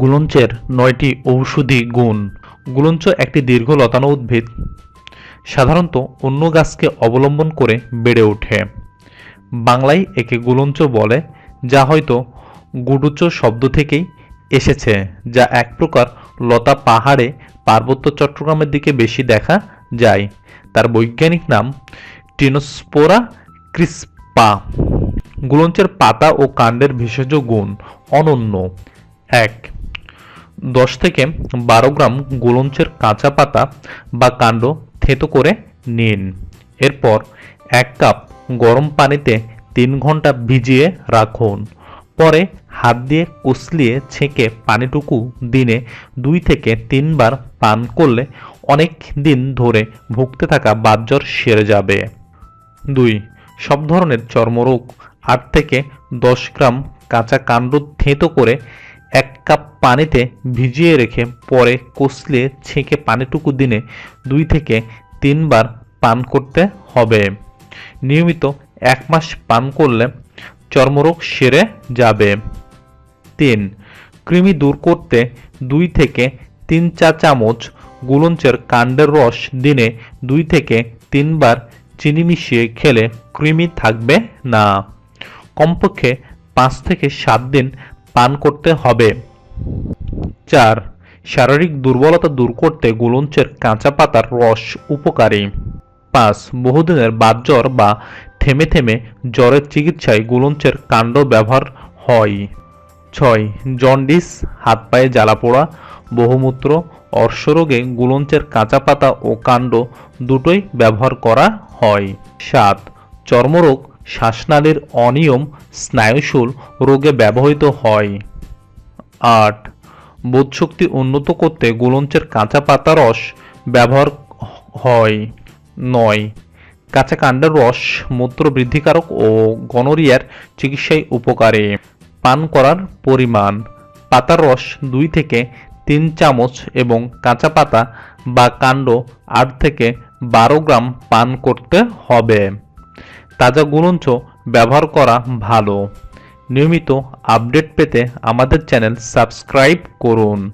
গুলঞ্চের নয়টি ঔষধি গুণ। গুলঞ্চ একটি দীর্ঘ লতানো উদ্ভিদ। সাধারণত অন্য গাছকে অবলম্বন করে বেড়ে ওঠে। বাংলায় একে গুলঞ্চ বলে, যা হয়তো গুডুচ শব্দ থেকেই এসেছে, যা এক প্রকার লতা পাহাড়ে পার্বত্য চট্টগ্রামের দিকে বেশি দেখা যায়। তার বৈজ্ঞানিক নাম টিনোস্পোরা ক্রিসপা। গুলঞ্চের পাতা ও কাণ্ডের ভেষজ গুণ অনন্য। এক। দশ থেকে বারো গ্রাম গুলঞ্চের কাঁচা পাতা বা কাণ্ড থেতো করে নিন। এরপর এক কাপ গরম পানিতে তিন ঘণ্টা ভিজিয়ে রাখুন। পরে হাত দিয়ে কুচলিয়ে ছেঁকে পানিটুকু দিনে দুই থেকে তিনবার পান করলে অনেক দিন ধরে ভুগতে থাকা বাতজ্বর সেরে যাবে। দুই। সব ধরনের চর্মরোগ, আট থেকে দশ গ্রাম কাঁচা কাণ্ড থেঁতো করে এক কাপ পানিতে ভিজিয়ে রেখে পরে কষলে ছেঁকে পানিটুকু দিনে দুই থেকে তিনবার পান করতে হবে। নিয়মিত এক মাস পান করলে চর্মরোগ সেরে যাবে। তিন, কৃমি দূর করতে দুই থেকে তিন চা চামচ গুলঞ্চের কাণ্ডের রস দিনে দুই থেকে তিনবার চিনি মিশিয়ে খেলে কৃমি থাকবে না। কমপক্ষে পাঁচ থেকে সাত দিন পান করতে হবে। চার, শারীরিক দুর্বলতা দূর করতে গুলঞ্চের কাঁচা পাতার রস উপকারী। পাঁচ, বহুদিনের বাতজ্বর বা থেমে থেমে জ্বরের চিকিৎসায় গুলঞ্চের কাণ্ড ব্যবহার হয়। ছয়, জন্ডিস, হাত পায়ে জ্বালা পোড়া, বহুমূত্র, অর্শরোগে গুলঞ্চের কাঁচা পাতা ও কাণ্ড দুটোই ব্যবহার করা হয়। সাত, চর্মরোগ শ্বাসনালীর অনিয়ম স্নায়ুশূল রোগে ব্যবহৃত হয়। আট, বোধশক্তি উন্নত করতে গুলঞ্চের কাঁচা পাতা রস ব্যবহার হয়। নয়, কাঁচা কাণ্ডের রস মূত্র বৃদ্ধিকারক ও গনোরিয়ার চিকিৎসায় উপকারে। পান করার পরিমাণ, পাতার রস দুই থেকে তিন চামচ এবং কাঁচা পাতা বা কাণ্ড আট থেকে বারো গ্রাম পান করতে হবে। তাজা গুরুঞ্চ ব্যবহার করা ভালো। নিয়মিত আপডেট পেতে আমাদের চ্যানেল সাবস্ক্রাইব করুন।